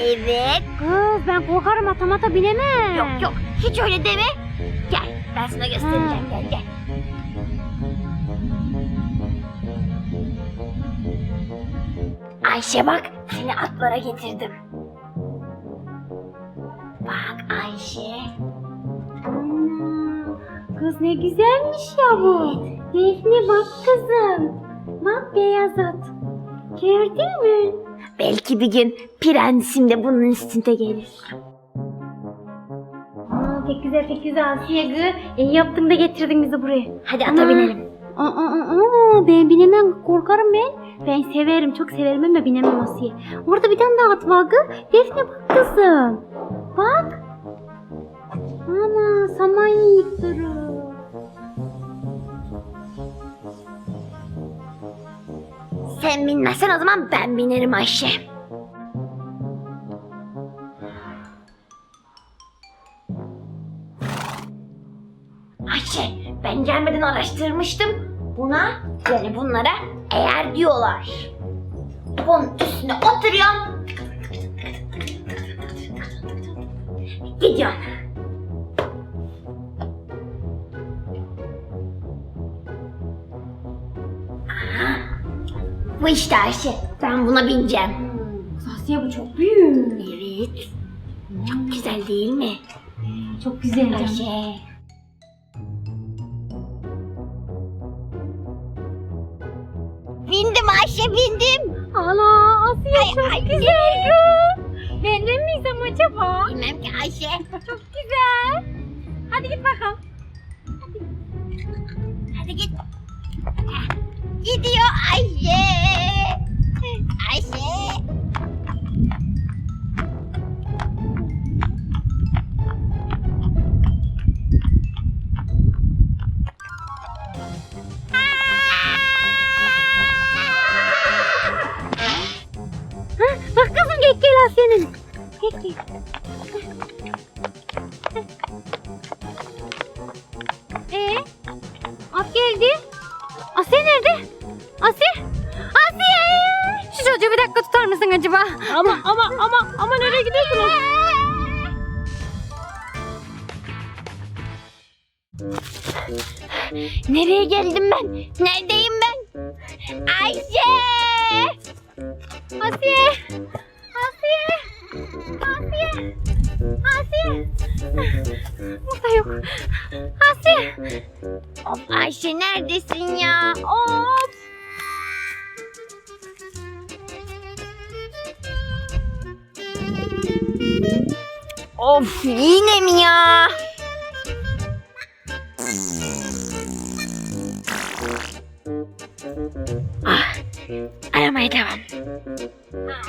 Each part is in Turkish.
Evet. Kız ben korkarım atamata binemem. Yok yok hiç öyle deme. Gel ben sana göstereceğim gel gel. Ayşe bak seni atlara getirdim. Bak Ayşe. Kız ne güzelmiş ya bu. Defne bak kızım. Bak beyaz at. Gördün mü? Belki bir gün prensim de bunun üstünde gelir. Aa, pek güzel pek güzel Asiye gı. İyi yaptın da getirdin bizi buraya. Hadi Ana. ata binelim. Aa, aa, aa, ben binemem korkarım ben. Ben severim çok severim ama binemem Asiye. Orada bir tane daha at var gı. Defne bak kızım. Bak. Ana saman yiyip durur. Sen binmezsen o zaman ben binerim Ayşe. Ayşe ben gelmeden araştırmıştım. Buna yani bunlara eğer diyorlar. Bunun üstüne oturuyorum. Gidiyorum. Bu işte Ayşe. Ben buna bineceğim. Asiye bu çok büyük. Evet. Çok güzel değil mi? Çok güzel. Ayşe. Bindim Ayşe bindim. Ana Asiye Ay, çok ay, güzel ya. Benden miysem acaba? Bilmem ki Ayşe. Çok güzel. Hadi git bakalım. Hadi git. Gidiyor Ayşe. Ayşe. Bak kızım. Gel gel. Ee, at geldi. Asiye nerede? Asiye? Asiye! Şu çocuğu bir dakika tutar mısın acaba? Ama ama ama ama nereye gidiyorsunuz? Nereye geldim ben? Neredeyim ben? Ayşe! Asiye! Burada yok. Asiye! Of Ayşe neredesin ya? Of! Of yine mi ya? Ah, aramaya devam.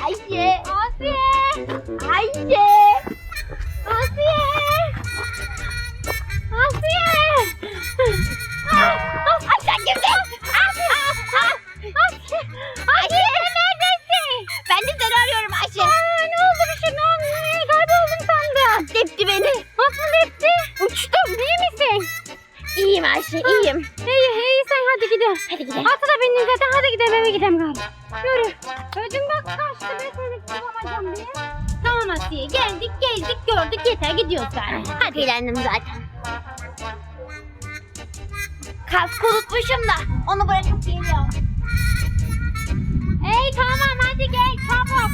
Ayşe! Asiye! Ayşe! gideyim. İyi iyi sen hadi gidelim. Hadi gidelim. Atı da bindin zaten hadi gidelim eve gidelim galiba. Yürü. Ödüm bak kaçtı ben seni bulamayacağım diye. Tamam Asiye geldik gezdik gördük yeter gidiyoruz yani. Hadi. Eğlendim zaten. Kask unutmuşum da onu bırakıp geliyorum. Ey tamam hadi gel çabuk.